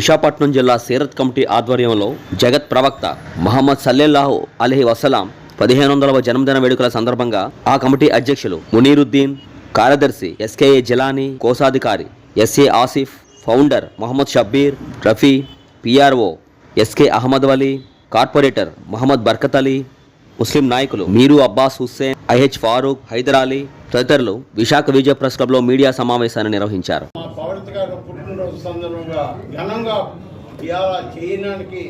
విశాఖపట్నం జిల్లా సీరత్ కమిటీ ఆధ్వర్యంలో జగత్ ప్రవక్త మహమ్మద్ సల్లెల్లాహు అలహి వసలాం పదిహేను వందలవ జన్మదిన వేడుకల సందర్భంగా ఆ కమిటీ అధ్యక్షులు మునీరుద్దీన్ కార్యదర్శి ఎస్కేఏ జిలానీ కోశాధికారి SA Asif founder Mohammed Shabbir Rafi PRO SK Ahmed Wali corporator Mohammed Barkat Ali ముస్లిం నాయకులు మీరు అబ్బాస్ హుస్సేన్ ఐహెచ్ ఫారూక్ హైదర్ అలీ తదితరులు విశాఖ విజయ ప్రెస్ క్లబ్లో మీడియా సమావేశాన్ని నిర్వహించారు. మా గారు సందర్భంగా ఘనంగా ఇవాళ చేయడానికి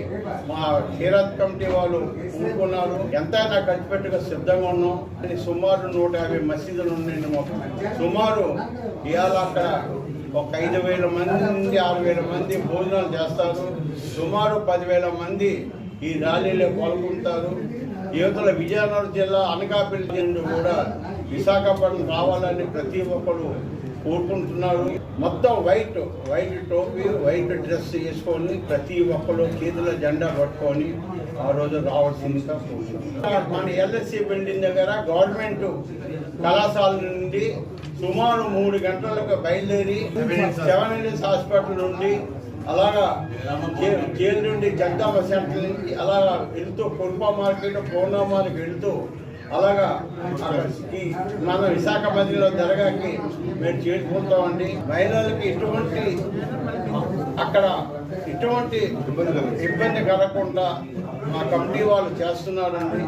మా క్షీరత్ కమిటీ వాళ్ళు ఊరుకున్నారు. ఎంతైనా ఖర్చు పెట్టుగా సిద్ధంగా ఉన్నాం. సుమారు నూట యాభై మసీదులు ఉన్నాయండి మాకు. సుమారు ఇవాళ అక్కడ ఒక ఐదు వేల మంది ఆరు వేల మంది భోజనాలు చేస్తారు. సుమారు పదివేల మంది ఈ ర్యాలీలో పాల్గొంటారు. యువతల విజయనగరం జిల్లా అనకాపల్లి జిల్లా కూడా విశాఖపట్నం రావాలని ప్రతి ఒక్కరు కోరుకుంటున్నారు మొత్తం వైట్ వైట్ టోపీ వైట్ డ్రెస్ వేసుకొని ప్రతి ఒక్కరు చేతుల జెండా పట్టుకొని ఆ రోజు రావాల్సిందిగా కోరుకుంటున్నారు. మన ఎల్ఎస్సి బిల్డింగ్ దగ్గర గవర్నమెంట్ కళాశాల నుండి సుమారు మూడు గంటలకు బయలుదేరి సెవెన్ హిల్స్ హాస్పిటల్ నుండి అలాగా జైలు నుండి జగదాంబ సెంటర్ నుంచి అలాగా వెళ్తూ కుర్పా మార్కెట్ పూర్ణమానికి వెళ్తూ అలాగా ఈ మన విశాఖ మధ్యలో దర్గాకి మేము చేరుకుంటామండి. మహిళలకి ఎటువంటి అక్కడ ఎటువంటి ఇబ్బంది కలగకుండా మా కమిటీ వాళ్ళు చేస్తున్నారండి.